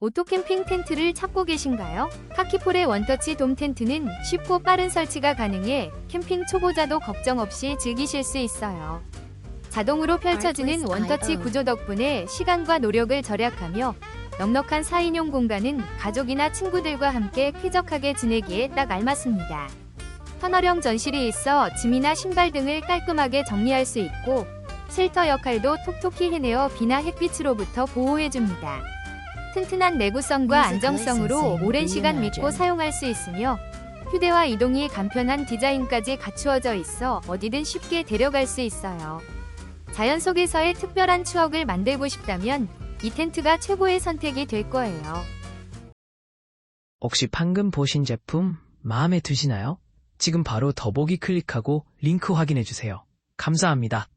오토 캠핑 텐트를 찾고 계신가요? 카키폴의 원터치 돔 텐트는 쉽고 빠른 설치가 가능해 캠핑 초보자도 걱정 없이 즐기실 수 있어요. 자동으로 펼쳐지는 원터치 구조 덕분에 시간과 노력을 절약하며 넉넉한 4인용 공간은 가족이나 친구들과 함께 쾌적하게 지내기에 딱 알맞습니다. 터널형 전실이 있어 짐이나 신발 등을 깔끔하게 정리할 수 있고 쉘터 역할도 톡톡히 해내어 비나 햇빛으로부터 보호해줍니다. 튼튼한 내구성과 안정성으로 오랜 시간 믿고 사용할 수 있으며 휴대와 이동이 간편한 디자인까지 갖추어져 있어 어디든 쉽게 데려갈 수 있어요. 자연 속에서의 특별한 추억을 만들고 싶다면 이 텐트가 최고의 선택이 될 거예요. 혹시 방금 보신 제품 마음에 드시나요? 지금 바로 더보기 클릭하고 링크 확인해 주세요. 감사합니다.